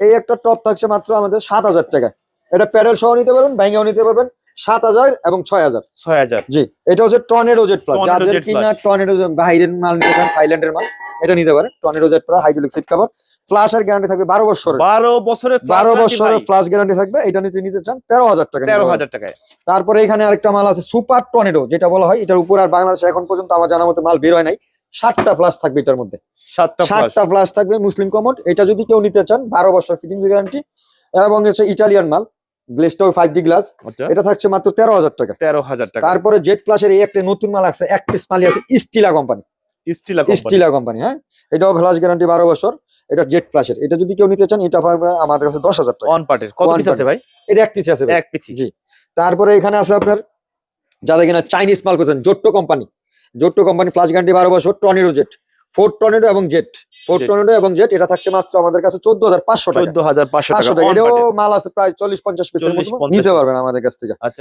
এই একটা টপ থাকছে মাত্র আমাদের সাত হাজার টাকা এটা প্যাডেল সহ নিতে পারবেন ব্যাঙ্গেও নিতে পারবেন সাত হাজার এবং ছয় হাজার। ছয় হাজার। জি এটা হচ্ছে টর্নেডো জেট প্লাস যাদের কিনা। টর্নেডো বাইরের মাল নিতে চান থাইল্যান্ডের মাল এটা নিতে পারেন। Tornado jet plus hydraulic seat cover ফ্লাশের guarantee থাকবে বারো বছরের। বারো বছরের বারো বছরের ফ্লাশ গ্যারান্টি থাকবে এটা নিতে নিতে চান তেরো হাজার টাকা তেরো হাজার টাকায়। তারপরে এখানে আরেকটা মাল আছে সুপার টর্নেডো যেটা বলা হয় এটার উপর আর বাংলাদেশে এখন পর্যন্ত আমার জানা মতো মাল বের হয় নাই। সাতটা ফ্লাশ থাকবে এটার মধ্যে। সাতটা ফ্লাশ থাকবে মুসলিম কমোড এটা যদি কেউ নিতে চান বারো বছর ফিটিংস গ্যারান্টি এবং হচ্ছে ইটালিয়ান মাল। গ্লেস্টার ফাইভ ডি গ্লাস এটা থাকছে মাত্র তেরো হাজার টাকা। তেরো হাজার টাকা। তারপরে জেট এই একটা নতুন মাল আছে এক পিস আছে স্টিলা কোম্পানি স্টিলা কোম্পানি হ্যাঁ? এটাও ফ্লাশ গ্যারান্টি বারো বছর। এটা জেট প্লাসের এটা যদি কেউ নিতে চান এটা আমাদের কাছে দশ হাজার টাকা। অন পার্টের কত পিস আছে ভাই? এটা এক পিস আছে এক জি। তারপরে এখানে আছে আপনার যাদের কিনা চাইনিজ মাল করছেন জোট্টো কোম্পানি জোট্টো কোম্পানি ফ্লাশ গান্ডি বারো বছর টর্নেডো জেট ফোর টর্নেডো এবং জেট ফোর। টর্নেডো এবং জেট এটা থাকছে মাত্র আমাদের কাছে চোদ্দ হাজার পাঁচশো টাকা। চোদ্দ হাজার পাঁচশো টাকা। এটাও মাল আছে প্রায় চল্লিশ পঞ্চাশ পিসের 40, মতো 50 নিতে পারবেন আমাদের কাছ থেকে। আচ্ছা।